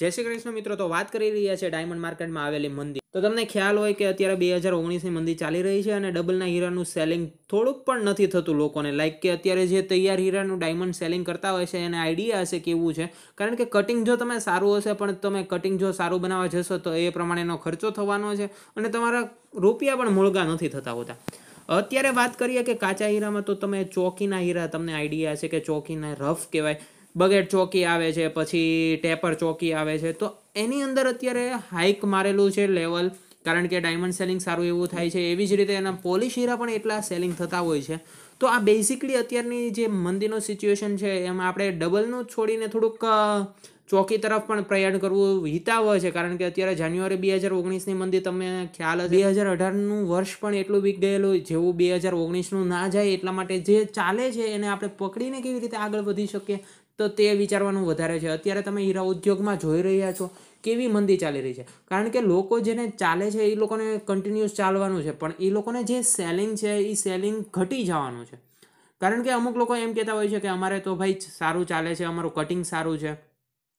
જય શ્રી કૃષ્ણ મિત્રો, તો વાત કરી રહ્યા છે ડાયમંડ માર્કેટમાં આવેલી મંદી. તો તમને ખ્યાલ હોય કે અત્યારે બે હજાર ઓગણીસની મંદી ચાલી રહી છે અને ડબલના હીરાનું સેલિંગ થોડુંક પણ નથી થતું લોકોને. લાઈક કે અત્યારે જે તૈયાર હીરાનું ડાયમંડ સેલિંગ કરતા હોય છે, એને આઈડિયા હશે કેવું છે? કારણ કે કટિંગ જો તમે સારું હશે, પણ તમે કટિંગ જો સારું બનાવવા જશો, તો એ પ્રમાણેનો ખર્ચો થવાનો છે અને તમારા રૂપિયા પણ મૂળગા નથી થતા હોતા. અત્યારે વાત કરીએ કે કાચા હીરામાં તો તમે ચોકીના હીરા તમને આઈડિયા છે કે ચોકીના રફ કહેવાય. બગેટ ચોકી આવે છે, પછી ટેપર ચોકી આવે છે. તો એની અંદર અત્યારે હાઇક મારેલું છે લેવલ કારણ કે ડાયમંડ સેલિંગ સારું એવું થાય છે. એવી જ રીતે એના પોલિશ હીરા પણ એટલા સેલિંગ થતા હોય છે. તો આ બેઝિકલી અત્યારની જે મંદીનો સિચ્યુએશન છે, એમાં આપણે ડબલનું છોડીને થોડુંક ચોકી તરફ પણ પ્રયાણ કરવું હિતાવ છે. કારણ કે અત્યારે જાન્યુઆરી બે હજાર ઓગણીસની મંદી તમે ખ્યાલ બે હજાર અઢારનું વર્ષ પણ એટલું વીક ગયેલું જેવું બે હજાર ઓગણીસનું ના જાય એટલા માટે જે ચાલે છે, એને આપણે પકડીને કેવી રીતે આગળ વધી શકીએ? તો તે વિચારવાનું વધારે છે. અત્યારે તમે હીરા ઉદ્યોગમાં જોઈ રહ્યા છો કેવી મંદી ચાલી રહી છે. કારણ કે લોકો જેને ચાલે છે એ લોકોને કન્ટિન્યુઅસ ચાલવાનું છે. પણ એ લોકોને જે સેલિંગ છે એ સેલિંગ ઘટી જવાનું છે. કારણ કે અમુક લોકો એમ કહેતા હોય છે કે અમારે તો ભાઈ સારું ચાલે છે અમારું કટિંગ સારું છે.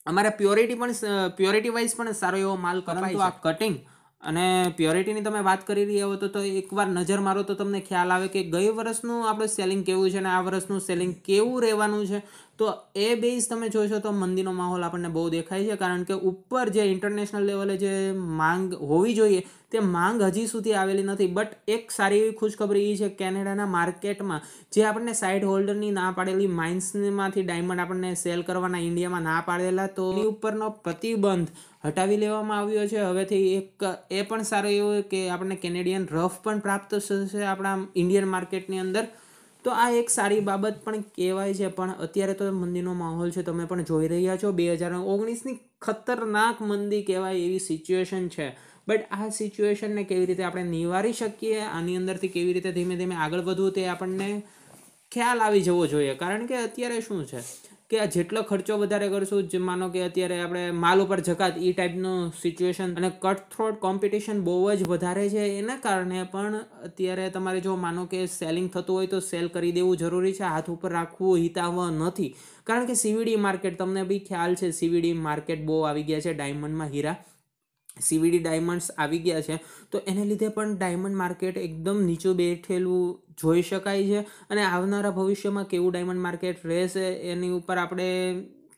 અમારે પ્યોરિટી પણ પ્યોરિટી વાઇઝ પણ સારો એવો માલ કપાય આ કટિંગ અને પ્યોરિટીની તમે વાત કરી રહ્યા હો તો તો એકવાર નજર મારો તો તમને ખ્યાલ આવે કે ગઈ વર્ષનું આપણું સેલિંગ કેવું છે અને આ વર્ષનું સેલિંગ કેવું રહેવાનું છે. તો એ બેઝ તમે જોશો તો મંદીનો માહોલ આપણને બહુ દેખાય છે, કારણ કે ઉપર જે ઇન્ટરનેશનલ લેવલે જે માંગ હોવી જોઈએ, તે માંગ હજી સુધી આવેલી નથી. બટ એક સારી એવી ખુશખબરી એ છે કેનેડાના માર્કેટમાં, જે આપણને સાઇડ હોલ્ડરની ના પાડેલી માઇન્સમાંથી ડાયમંડ આપણને સેલ કરવાના ઇન્ડિયામાં ના પાડેલા, તો એની ઉપરનો પ્રતિબંધ હટાવી લેવામાં આવ્યો છે. હવેથી એક એ પણ સારું એવું કે આપણને કેનેડિયન રફ પણ પ્રાપ્ત થશે આપણા ઇન્ડિયન માર્કેટની અંદર. તો આ એક સારી બાબત પણ કહેવાય છે, પણ અત્યારે તો મંદીનો માહોલ છે, તમે પણ જોઈ રહ્યા છો, બે હજાર ઓગણીસની ખતરનાક મંદી કહેવાય એવી સિચ્યુએશન છે. બટ આ સિચ્યુએશનને કેવી રીતે આપણે નિવારી શકીએ, આની અંદરથી કેવી રીતે ધીમે ધીમે આગળ વધવું તે આપણને ખ્યાલ આવી જવો જોઈએ. કારણ કે અત્યારે શું છે કે આ જેટલો ખર્ચો વધારે કરશું, જે માનો કે અત્યારે આપણે માલ ઉપર જકાત એ ટાઈપનું સિચ્યુએશન અને કટ થ્રોટ કોમ્પિટિશન બહુ જ વધારે છે. એના કારણે પણ અત્યારે તમારે જો માનો કે સેલિંગ થતું હોય તો સેલ કરી દેવું જરૂરી છે. હાથ ઉપર રાખવું હિતાવહ નથી. કારણ કે સીવીડી માર્કેટ તમને બી ખ્યાલ છે સીવીડી માર્કેટ બહુ આવી ગયા છે ડાયમંડમાં હીરા. સીવીડી ડાયમંડ્સ આવી ગયા છે, તો એને લીધે પણ ડાયમંડ માર્કેટ એકદમ નીચું બેઠેલું જોઈ શકાય છે. અને આવનારા ભવિષ્યમાં કેવું ડાયમંડ માર્કેટ રહેશે, એની ઉપર આપણે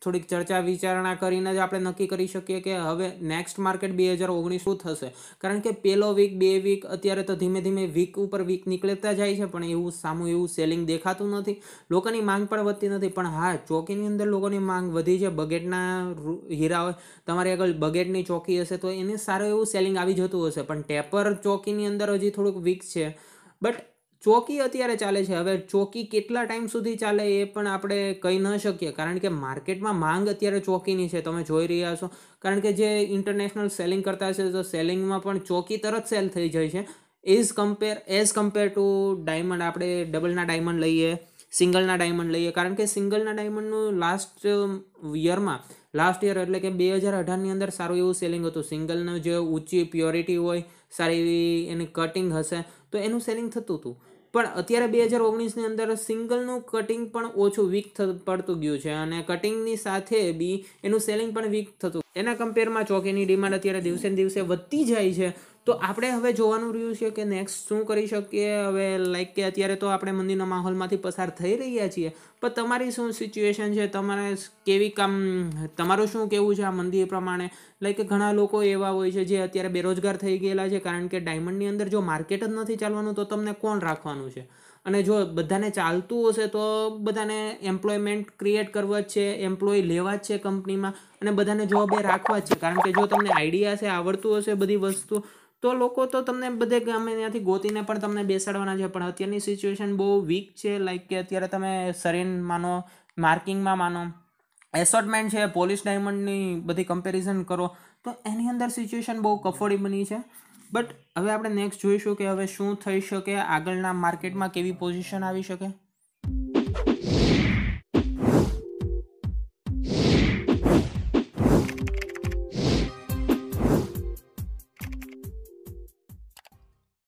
થોડીક ચર્ચા, વિચારણા કરીને જ આપણે નક્કી કરી શકીએ કે હવે નેક્સ્ટ માર્કેટ બે હજાર ઓગણીસ શું થશે. કારણ કે પહેલો વીક બે વીક અત્યારે તો ધીમે ધીમે વીક ઉપર વીક નીકળતા જાય છે, પણ એવું સામું એવું સેલિંગ દેખાતું નથી. લોકોની માંગ પણ વધતી નથી, પણ હા, ચોકીની અંદર લોકોની માંગ વધી છે. બગેટના હીરા હોય, તમારી આગળ બગેટની ચોકી હશે, તો એને સારું એવું સેલિંગ આવી જતું હશે. પણ ટેપર ચોકીની અંદર હજી થોડુંક વીક છે. બટ ચોકી અત્યારે ચાલે છે. હવે ચોકી કેટલા ટાઈમ સુધી ચાલે એ પણ આપણે કહી ન શકીએ. કારણ કે માર્કેટમાં માંગ અત્યારે ચોકીની છે. તમે જોઈ રહ્યા છો. કારણ કે જે ઇન્ટરનેશનલ સેલિંગ કરતા છે, તો સેલિંગમાં પણ ચોકી તરત સેલ થઈ જાય છે. As compare as compare to diamond આપણે ડબલના ડાયમંડ લઈએ સિંગલના ડાયમંડ લઈએ. કારણ કે સિંગલના ડાયમંડનું લાસ્ટ યરમાં લાસ્ટ યર એટલે કે બે હજાર અઢારની અંદર સારું એવું સેલિંગ હતું. સિંગલનું જે ઊંચી પ્યોરિટી હોય, સારી એવી એની કટિંગ હશે, તો એનું સેલિંગ થતું હતું. પણ અત્યારે બે હજાર ઓગણીસની અંદર સિંગલનું કટિંગ પણ ઓછું વીક પડતું ગયું છે અને કટિંગની સાથે બી એનું સેલિંગ પણ વીક થતું એના કમ્પેરમાં ચોકીની ડિમાન્ડ અત્યારે દિવસે ને દિવસે વધતી જાય છે. તો આપણે હવે જોવાનું રહ્યું છે કે નેક્સ્ટ શું કરી શકીએ? હવે લાઈક કે અત્યારે તો આપણે મંદિરના માહોલમાંથી પસાર થઈ રહ્યા છીએ. પણ તમારી શું સિચ્યુએશન છે? તમારે કેવી કામ, તમારું શું કેવું છે આ મંદિર પ્રમાણે? લાઈક ઘણા લોકો એવા હોય છે જે અત્યારે બેરોજગાર થઈ ગયેલા છે. કારણ કે ડાયમંડની અંદર જો માર્કેટ જ નથી ચાલવાનું તો તમને કોણ રાખવાનું છે? અને જો બધાને ચાલતું હશે તો બધાને એમ્પ્લોયમેન્ટ ક્રિએટ કરવા જ છે એમ્પ્લોય લેવા જ છે કંપનીમાં અને બધાને જોબ એ રાખવા જ છે. કારણ કે જો તમને આઈડિયા છે આવડતું હશે બધી વસ્તુ, તો લોકો તો તમને બધે ગમે ત્યાંથી ગોતીને પણ તમને બેસાડવાના છે. પણ અત્યારની સિચ્યુએશન બહુ વીક છે. લાઈક કે અત્યારે તમે સરીન માનો માર્કિંગમાં માનો એસોર્ટમેન્ટ છે પોલીસ ડાયમંડની બધી કમ્પેરિઝન કરો, તો એની અંદર સિચ્યુએશન બહુ કફોડી બની છે. બટ હવે આપણે નેક્સ્ટ જોઈશું કે હવે શું થઈ શકે, આગળના માર્કેટમાં કેવી પોઝિશન આવી શકે?